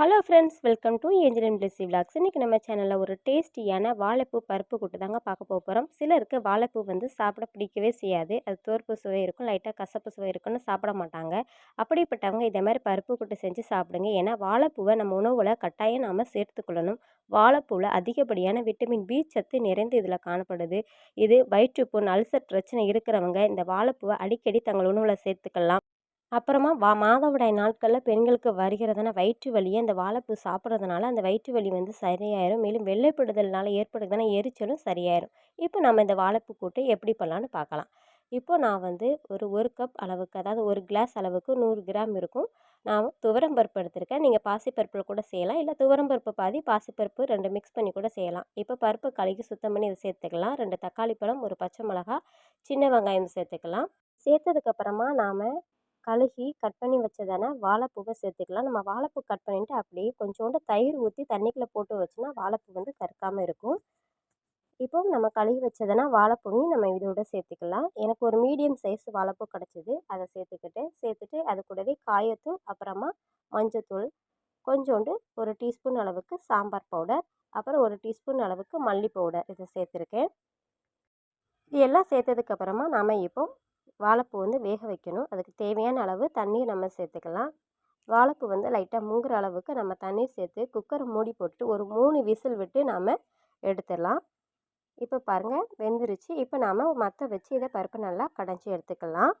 Hello friends welcome to Angeline Blessy vlogs இன்றைக்கி நம்ம சேனலில் ஒரு டேஸ்டியான வாழைப்பூ பருப்பு கூட்டு தாங்க பார்க்க போக போகிறோம் சிலருக்கு வாழைப்பூ வந்து சாப்பிட பிடிக்கவே செய்யாது. அது தோற்பு சுவை இருக்கும் லைட்டாக கசப்பு சுவை இருக்கும்னு சாப்பிட மாட்டாங்க. அப்படிப்பட்டவங்க இதே மாதிரி பருப்பு கூட்டு செஞ்சு சாப்பிடுங்க. ஏன்னா வாழைப்பூவை நம்ம உணவில் கட்டாயம் நாம் சேர்த்துக்கொள்ளணும். வாழைப்பூவில் அதிகப்படியான விட்டமின் பி சத்து நிறைந்து இதில் காணப்படுது. இது வயிற்றுப்புண் அல்சர் பிரச்சனை இருக்கிறவங்க இந்த வாழைப்பூவை அடிக்கடி தங்கள் உணவில் சேர்த்துக்கலாம். அப்புறமா வா மாதவிடாய் நாட்களில் பெண்களுக்கு வருகிறதுனா வயிற்று வலியை அந்த வாழைப்பூ சாப்பிட்றதுனால அந்த வயிற்று வலி வந்து சரியாயிரும். மேலும் வெள்ளைப்படுதல்னால ஏற்படுறதான எரிச்சலும் சரியாயிரும். இப்போ நம்ம இந்த வாழைப்பூ கூட்டை எப்படி பண்ணலான்னு பார்க்கலாம். இப்போ நான் வந்து ஒரு ஒரு கப் அளவுக்கு அதாவது ஒரு கிளாஸ் அளவுக்கு நூறு கிராம் இருக்கும். நான் துவரம் பருப்பு எடுத்திருக்கேன். நீங்கள் பாசிப்பருப்பில் கூட செய்யலாம். இல்லை துவரம் பருப்பு பாதி பாசிப்பருப்பு ரெண்டு மிக்ஸ் பண்ணி கூட செய்யலாம். இப்போ பருப்பு கழுகி சுத்தம் பண்ணி இதை சேர்த்துக்கலாம். ரெண்டு தக்காளி பழம் ஒரு பச்சை மிளகா சின்ன வெங்காயம் சேர்த்துக்கலாம். சேர்த்ததுக்கப்புறமா நாம் கழுகி கட் பண்ணி வச்சதான வாழைப்பூவை சேர்த்துக்கலாம். நம்ம வாழைப்பூ கட் பண்ணிவிட்டு அப்படியே கொஞ்சோண்டு தயிர் ஊற்றி தண்ணிக்குள்ளே போட்டு வச்சோன்னா வாழைப்பூ வந்து கருக்காமல் இருக்கும். இப்போ நம்ம கழுவி வச்சதுனா வாழைப்பூவையும் நம்ம இதோட சேர்த்துக்கலாம். எனக்கு ஒரு மீடியம் சைஸ் வாழைப்பூ கிடச்சிது. அதை சேர்த்துக்கிட்டு சேர்த்துட்டு அது கூடவே காயத்தூள் அப்புறமா மஞ்சத்தூள் கொஞ்சோண்டு ஒரு டீஸ்பூன் அளவுக்கு சாம்பார் பவுடர் அப்புறம் ஒரு டீஸ்பூன் அளவுக்கு மல்லி பவுடர் இதை சேர்த்துருக்கேன். இது எல்லாம் சேர்த்ததுக்கப்புறமா நாம் இப்போ வாழைப்பூ வந்து வேக வைக்கணும். அதுக்கு தேவையான அளவு தண்ணீர் நம்ம சேர்த்துக்கலாம். வாழைப்பூ வந்து லைட்டாக மூங்குற அளவுக்கு நம்ம தண்ணீர் சேர்த்து குக்கரை மூடி போட்டு ஒரு மூணு விசில் விட்டு நாம் எடுத்துடலாம். இப்போ பாருங்கள் வெந்துருச்சு. இப்போ நாம் மற்ற வச்சு இதை பருப்பு நல்லா கடைஞ்சி எடுத்துக்கலாம்.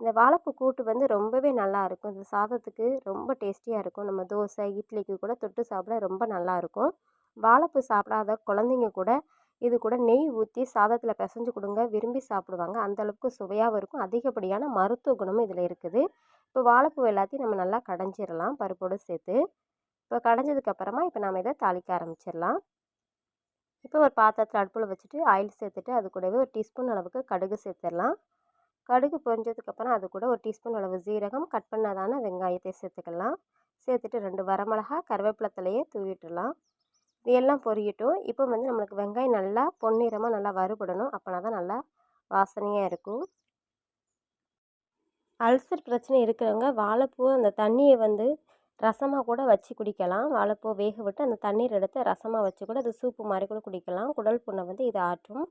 இந்த வாழைப்பூ கூட்டு வந்து ரொம்பவே நல்லா இருக்கும். இந்த சாதத்துக்கு ரொம்ப டேஸ்டியாக இருக்கும். நம்ம தோசை இட்லிக்கு கூட தொட்டு சாப்பிட ரொம்ப நல்லாயிருக்கும் வாழைப்பூ சாப்பிடாத குழந்தைங்க கூட இது கூட நெய் ஊற்றி சாதத்தில் பிசைஞ்சு கொடுங்க. விரும்பி சாப்பிடுவாங்க. அந்தளவுக்கு சுவையாகவும் இருக்கும். அதிகப்படியான மருத்துவ குணமும் இதில் இருக்குது. இப்போ வாழைப்பூ எல்லாத்தையும் நம்ம நல்லா கடைஞ்சிடலாம் பருப்போடு சேர்த்து. இப்போ கடைஞ்சதுக்கப்புறமா இப்போ நம்ம இதை தாளிக்க ஆரம்பிச்சிடலாம் இப்போ ஒரு பாத்திரத்தில் அடுப்பில் வச்சுட்டு ஆயில் சேர்த்துட்டு அது கூடவே ஒரு டீஸ்பூன் அளவுக்கு கடுகு சேர்த்துடலாம் கடுகு பொரிஞ்சதுக்கப்புறம் அது கூட ஒரு டீஸ்பூன் அளவு ஜீரகம் கட் பண்ணதான வெங்காயத்தை சேர்த்துக்கலாம். சேர்த்துட்டு ரெண்டு வரமிளகா கருவேப்பிலை தலையை தூவிட்டுடலாம் இதையெல்லாம் எல்லாம் பொரியட்டும் இப்போ வந்து நம்மளுக்கு வெங்காயம் நல்லா பொன்னிறமாக நல்லா வறுபடணும். அப்போனா தான் நல்லா வாசனையாக இருக்கும். அல்சர் பிரச்சனை இருக்கிறவங்க வாழைப்பூ அந்த தண்ணியை வந்து ரசமாக கூட வச்சு குடிக்கலாம். வாழைப்பூ வேக விட்டு அந்த தண்ணீர் எடுத்து ரசமாக வச்சு கூட அது சூப்பு மாதிரி கூட குடிக்கலாம். குடல் புண்ணை வந்து இது ஆற்றும்.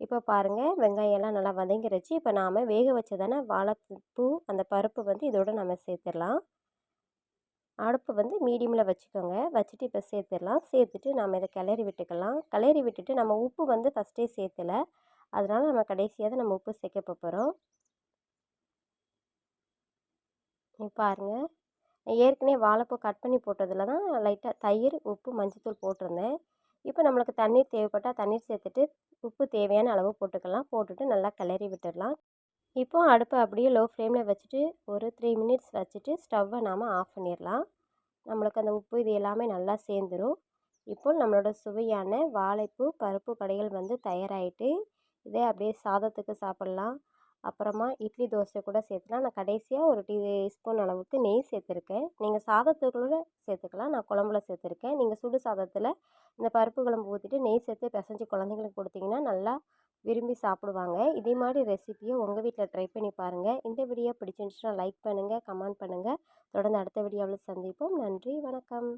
இப்போ பாருங்கள் வெங்காயம் எல்லாம் நல்லா வதங்கிருச்சு. இப்போ நாம் வேக வச்சதானே வாழைப்பூ அந்த பருப்பு வந்து இதோடு நம்ம சேர்த்துடலாம். அடுப்பு வந்து மீடியமில் வச்சுக்கோங்க. வச்சுட்டு இப்போ சேர்த்துடலாம். சேர்த்துட்டு நம்ம இதை கிளறி விட்டுக்கலாம். கிளறி விட்டுட்டு நம்ம உப்பு வந்து ஃபஸ்ட்டே சேர்த்தலை. அதனால் நம்ம கடைசியாக தான் நம்ம உப்பு சேர்க்க போகிறோம் பாருங்கள் ஏற்கனவே வாழைப்பூ கட் பண்ணி போட்டதில் தான் லைட்டாக தயிர் உப்பு மஞ்சத்தூள் போட்டிருந்தேன். இப்போ நம்மளுக்கு தண்ணீர் தேவைப்பட்டால் தண்ணீர் சேர்த்துட்டு உப்பு தேவையான அளவு போட்டுக்கலாம். போட்டுட்டு நல்லா கிளறி விட்டுடலாம். இப்போது அடுப்பை அப்படியே லோ ஃப்ளேமில் வச்சுட்டு ஒரு த்ரீ மினிட்ஸ் வச்சுட்டு ஸ்டவ்வை நாம் ஆஃப் பண்ணிடலாம். நம்மளுக்கு அந்த உப்பு இது எல்லாமே நல்லா சேர்ந்துடும் இப்போ நம்மளோட சுவையான வாழைப்பூ பருப்பு கடைகள் வந்து தயாராகிட்டு இதே அப்படியே சாதத்துக்கு சாப்பிட்லாம். அப்புறமா இட்லி தோசை கூட சேர்த்துலாம் நான் கடைசியாக ஒரு டீ ஸ்பூன் அளவுக்கு நெய் சேர்த்துருக்கேன். நீங்கள் சாதத்துக்குள்ள சேர்த்துக்கலாம். நான் குழம்புல சேர்த்துருக்கேன். நீங்கள் சுடு சாதத்தில் இந்த பருப்பு குழம்பு ஊற்றிட்டு நெய் சேர்த்து பிசைஞ்சு குழந்தைங்களுக்கு கொடுத்தீங்கன்னா நல்லா விரும்பி சாப்பிடுவாங்க. இதே மாதிரி ரெசிப்பியை உங்கள் வீட்டில் ட்ரை பண்ணி பாருங்கள் இந்த வீடியோ பிடிச்சிருந்துச்சுன்னா லைக் பண்ணுங்கள் கமெண்ட் பண்ணுங்கள் தொடர்ந்து அடுத்த வீடியோவில் சந்திப்போம். நன்றி வணக்கம்.